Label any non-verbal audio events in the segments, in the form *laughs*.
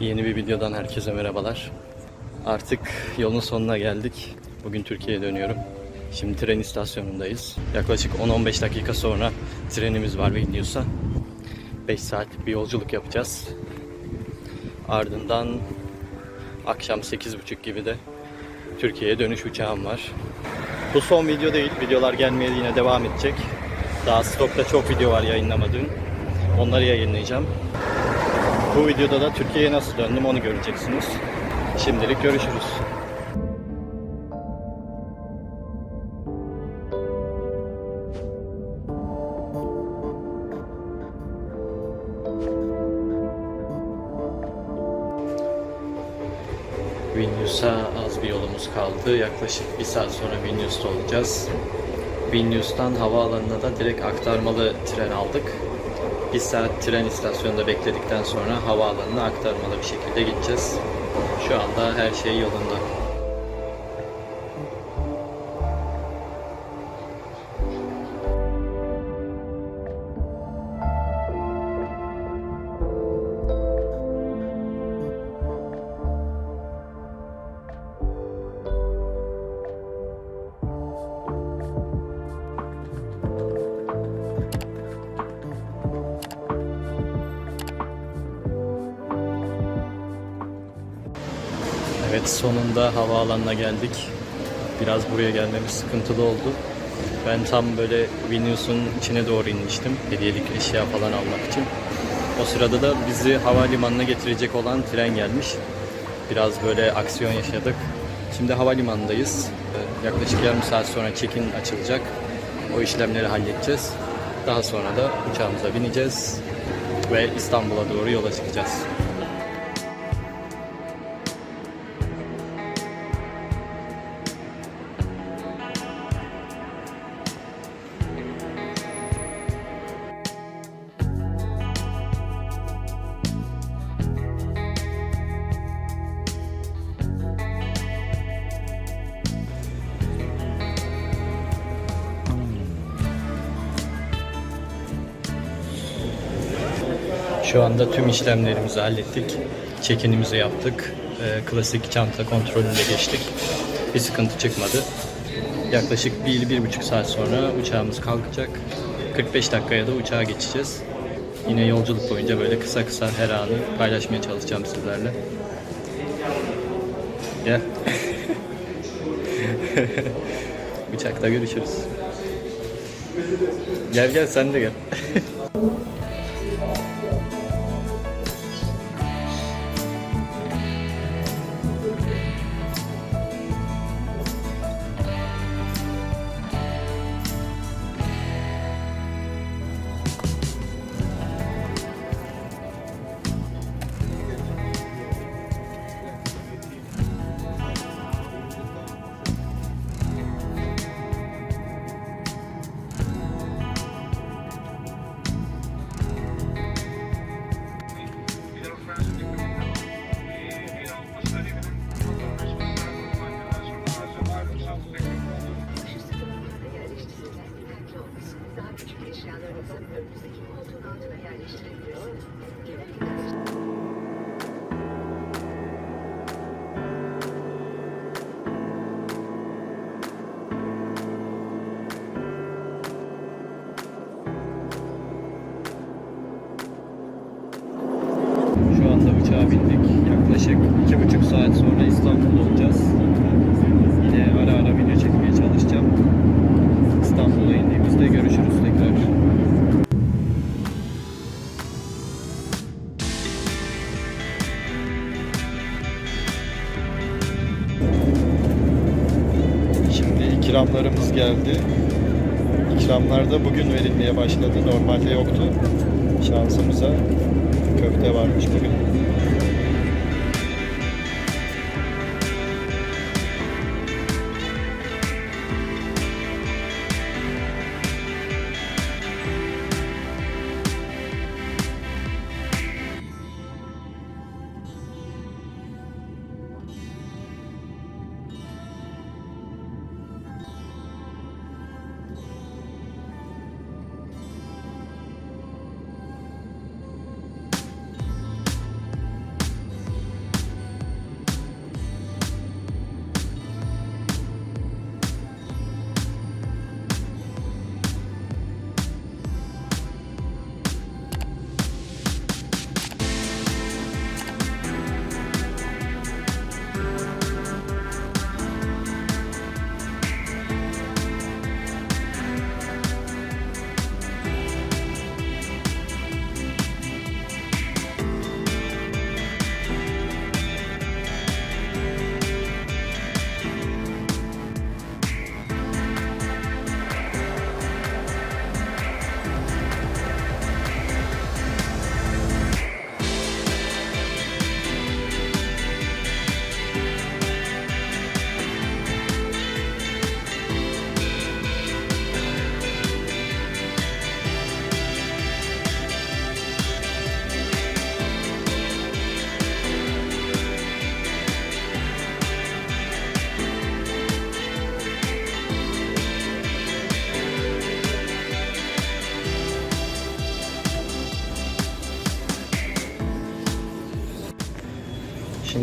Yeni bir videodan herkese merhabalar. Artık yolun sonuna geldik. Bugün Türkiye'ye dönüyorum. Şimdi tren istasyonundayız. Yaklaşık 10-15 dakika sonra trenimiz var Vilnius'a. 5 saatlik bir yolculuk yapacağız. Ardından akşam 8.30 gibi de Türkiye'ye dönüş uçağım var. Bu son video değil. Videolar gelmeye yine devam edecek. Daha stokta çok video var yayınlamadığım. Onları yayınlayacağım. Bu videoda da Türkiye'ye nasıl döndüm onu göreceksiniz. Şimdilik görüşürüz. Vilnius'a az bir yolumuz kaldı. Yaklaşık bir saat sonra Vilnius'ta olacağız. Vilnius'tan havaalanına da direkt aktarmalı tren aldık. Bir saat tren istasyonunda bekledikten sonra havaalanına aktarmalı bir şekilde gideceğiz. Şu anda her şey yolunda. Evet sonunda havaalanına geldik. Biraz buraya gelmemiz sıkıntılı oldu. Ben tam böyle Vilnius'un içine doğru inmiştim. Hediyelik eşya falan almak için. O sırada da bizi havalimanına getirecek olan tren gelmiş. Biraz böyle aksiyon yaşadık. Şimdi havalimanındayız. Ee, Yaklaşık yarım saat sonra check-in açılacak. O işlemleri halledeceğiz. Daha sonra da uçağımıza bineceğiz ve İstanbul'a doğru yola çıkacağız. Şu anda tüm işlemlerimizi hallettik. Check-in'imizi yaptık. Ee, klasik çanta kontrolünde geçtik. Bir sıkıntı çıkmadı. Yaklaşık 1-1,5 saat sonra uçağımız kalkacak. 45 dakikaya da uçağa geçeceğiz. Yine yolculuk boyunca böyle kısa kısa her anı paylaşmaya çalışacağım sizlerle. Gel. *laughs* Uçakta görüşürüz. Gel gel sen de gel. *laughs* geldi. İkramlar da bugün verilmeye başladı. Normalde yoktu. Şansımıza köfte varmış bugün.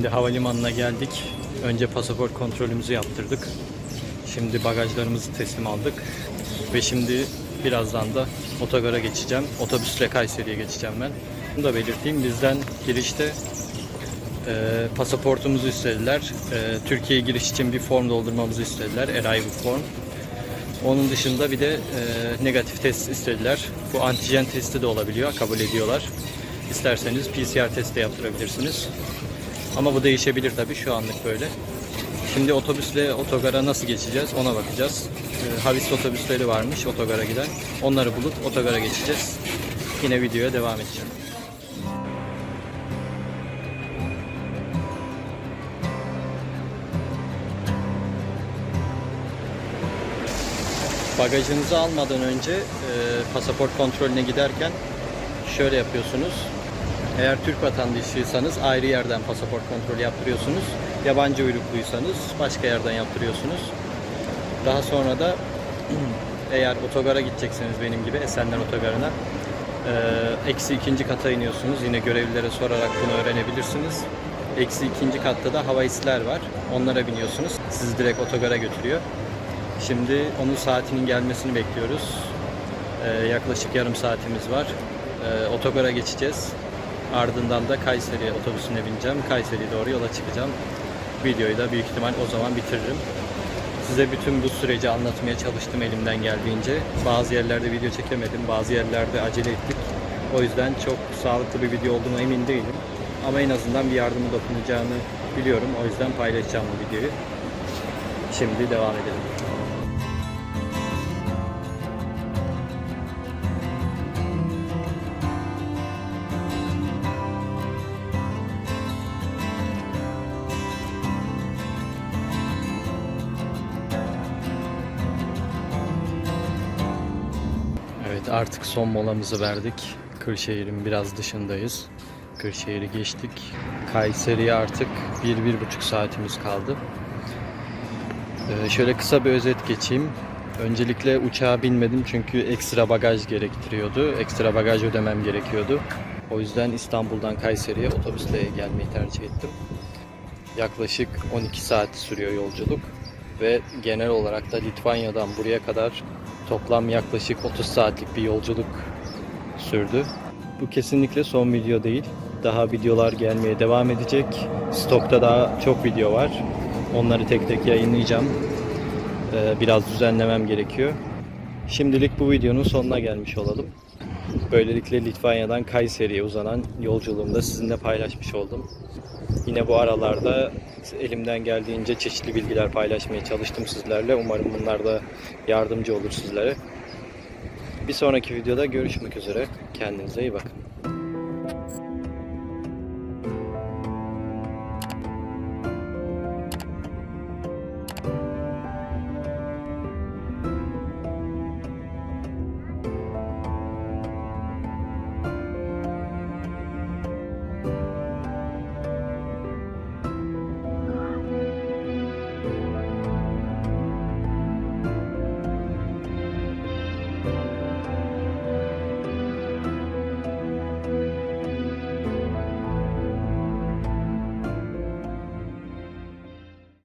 Şimdi havalimanına geldik. Önce pasaport kontrolümüzü yaptırdık. Şimdi bagajlarımızı teslim aldık. Ve şimdi birazdan da otogara geçeceğim. Otobüsle Kayseri'ye geçeceğim ben. Bunu da belirteyim. Bizden girişte e, pasaportumuzu istediler. E, Türkiye'ye giriş için bir form doldurmamızı istediler. Arrival form. Onun dışında bir de e, negatif test istediler. Bu antijen testi de olabiliyor. Kabul ediyorlar. İsterseniz PCR testi de yaptırabilirsiniz. Ama bu değişebilir tabii. Şu anlık böyle. Şimdi otobüsle otogara nasıl geçeceğiz ona bakacağız. E, Havis otobüsleri varmış otogara giden. Onları bulup otogara geçeceğiz. Yine videoya devam edeceğim. Bagajınızı almadan önce e, pasaport kontrolüne giderken şöyle yapıyorsunuz. Eğer Türk vatandaşıysanız ayrı yerden pasaport kontrolü yaptırıyorsunuz. Yabancı uyrukluysanız başka yerden yaptırıyorsunuz. Daha sonra da *clears throat* eğer otogara gidecekseniz benim gibi Esenler Otogarı'na e, eksi ikinci kata iniyorsunuz. Yine görevlilere sorarak bunu öğrenebilirsiniz. Eksi ikinci katta da hava hisler var. Onlara biniyorsunuz. Sizi direkt otogara götürüyor. Şimdi onun saatinin gelmesini bekliyoruz. Ee, yaklaşık yarım saatimiz var. Ee, otogara geçeceğiz. Ardından da Kayseri otobüsüne bineceğim. Kayseri'ye doğru yola çıkacağım. Videoyu da büyük ihtimal o zaman bitiririm. Size bütün bu süreci anlatmaya çalıştım elimden geldiğince. Bazı yerlerde video çekemedim, bazı yerlerde acele ettik. O yüzden çok sağlıklı bir video olduğuna emin değilim. Ama en azından bir yardımı dokunacağını biliyorum. O yüzden paylaşacağım bu videoyu. Şimdi devam edelim. Artık son molamızı verdik. Kırşehir'in biraz dışındayız. Kırşehir'i geçtik. Kayseri'ye artık 1-1,5 saatimiz kaldı. Ee, şöyle kısa bir özet geçeyim. Öncelikle uçağa binmedim çünkü ekstra bagaj gerektiriyordu. Ekstra bagaj ödemem gerekiyordu. O yüzden İstanbul'dan Kayseri'ye otobüsle gelmeyi tercih ettim. Yaklaşık 12 saat sürüyor yolculuk ve genel olarak da Litvanya'dan buraya kadar toplam yaklaşık 30 saatlik bir yolculuk sürdü. Bu kesinlikle son video değil. Daha videolar gelmeye devam edecek. Stokta daha çok video var. Onları tek tek yayınlayacağım. Ee, Biraz düzenlemem gerekiyor. Şimdilik bu videonun sonuna gelmiş olalım. Böylelikle Litvanya'dan Kayseri'ye uzanan yolculuğumu da sizinle paylaşmış oldum. Yine bu aralarda elimden geldiğince çeşitli bilgiler paylaşmaya çalıştım sizlerle. Umarım bunlar da yardımcı olur sizlere. Bir sonraki videoda görüşmek üzere. Kendinize iyi bakın.